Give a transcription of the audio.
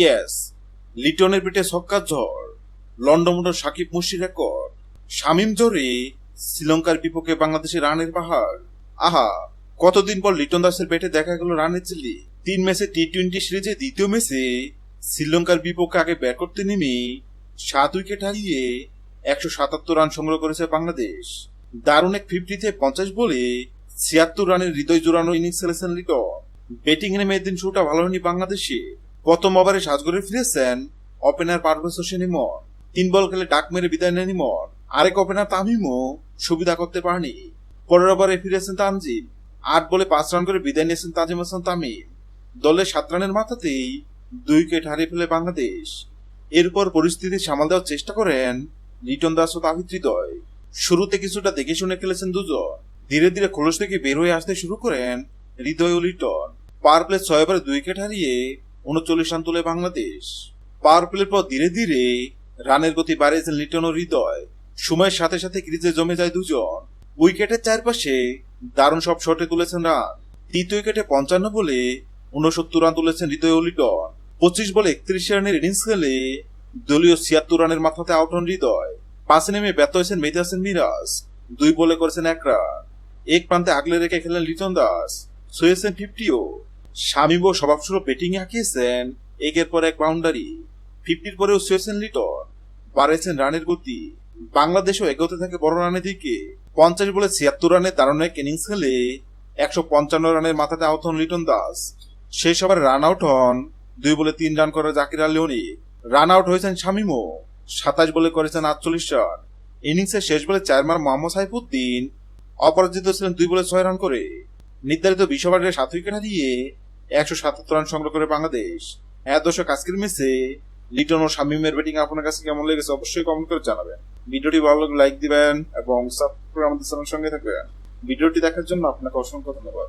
Yes লিটনের পেটে সক্কার ঝড় লন্ডমন্ড সাকিব মুশি রেকর্ড, শামিম জোরে শ্রীলঙ্কার বিপক্ষে বাংলাদেশের রানের পাহাড়। আহা, কতদিন পর লিটন দাসের পেটে দেখা গেল রানের চিল্লি তিন ম্যাচে টি টোয়েন্টি সিরিজে দ্বিতীয় ম্যাচে শ্রীলঙ্কার বিপক্ষে আগে ব্যাট করতে নেমে সাত উইকেট হারিয়ে একশো সাতাত্তর রান সংগ্রহ করেছে বাংলাদেশ। দারুণ এক ফিফটিতে পঞ্চাশ বলে ছিয়াত্তর রানের হৃদয় জোরানো ইনিংস খেলেছেন লিটন। ব্যাটিং নেমে দিন শুরুটা ভালো হয়নি বাংলাদেশে প্রথম ওভারে সাজগরে ফিরেছেন ওপেনার পারভেজ হোসেন ইমন। তিন বল খেলে ডাক মেরে বিদায় নেন ইমন। আরেক ওপেনার তামিমও সুবিধা করতে পারেনি। পরের ওভারে ফিরেছেন তানজিম। আট বলে পাঁচ রান করে বিদায় নিয়েছেন তাজিম হাসান তামিম। দলের সাত রানের মাথাতেই দুই উইকেট হারিয়ে ফেলে বাংলাদেশ। এরপর পরিস্থিতি সামাল দেওয়ার চেষ্টা করেন লিটন দাস ও তাহিদ হৃদয়। শুরুতে কিছুটা দেখে শুনে খেলেছেন দুজন। ধীরে ধীরে খোলস থেকে বের হয়ে আসতে শুরু করেন হৃদয় ও লিটন। পাওয়ার প্লে ছয় ওভারে দুই উইকেট হারিয়ে উনচল্লিশ রান তোলে বাংলাদেশ। পাওয়ার প্লের পর ধীরে ধীরে রানের গতি বাড়িয়েছেন লিটন ও হৃদয়। সময়ের সাথে সাথে ক্রিজে জমে যায় দুজন। উইকেটের চারপাশে দারুণ সব শটে তুলেছেন রান। তৃতীয় উইকেটে পঞ্চান্ন বলে উনসত্তর রান তুলেছেন হৃদয় ও লিটন। পঁচিশ বলে একত্রিশ রানের ইনিংস খেলে দলীয় ছিয়াত্তর রানের মাথাতে আউট হন হৃদয়। পাশে নেমে ব্যর্থ হয়েছেন মেহেদি হাসান মিরাজ। দুই বলে করেছেন এক রান। এক প্রান্তে আগলে রেখে খেলেন লিটন দাস। ছুঁয়েছেন ফিফটিও শামিবো স্বভাবসুলভ ব্যাটিং এ হাঁকিয়েছেন একের পর এক বাউন্ডারি ফিফটির পরেও ছুঁয়েছেন লিটন বাড়িয়েছেন রানের গতি। বাংলাদেশও এগোতে থাকে বড় রানের দিকে। পঞ্চাশ বলে ছিয়াত্তর রানের দারুণ এক ইনিংস খেলে একশো পঞ্চান্ন রানের মাথাতে আউট হন লিটন দাস। শেষ ওভারে রান আউট হন, দুই বলে তিন রান করে জাকির আলী রান আউট হয়েছেন শামিমো সাতাশ বলে করেছেন আটচল্লিশ রান। ইনিংসের শেষ বলে চার মোহাম্মদ সাইফুদ্দিন, অপরাজিত ছিলেন দুই বলে ছয় রান করে। নির্ধারিত বিশ সাত উইকেট হারিয়ে একশো সাতাত্তর রান সংগ্রহ করে বাংলাদেশ। হ্যাঁ দর্শক, আজকের ম্যাচে লিটন ও শামিমের ব্যাটিং আপনার কাছে কেমন লেগেছে অবশ্যই কমেন্ট করে জানাবেন। ভিডিওটি ভালো লাগলে লাইক দিবেন এবং সাবস্ক্রাইব করে আমাদের চ্যানেল সঙ্গে থাকবেন। ভিডিওটি দেখার জন্য আপনাকে অসংখ্য ধন্যবাদ।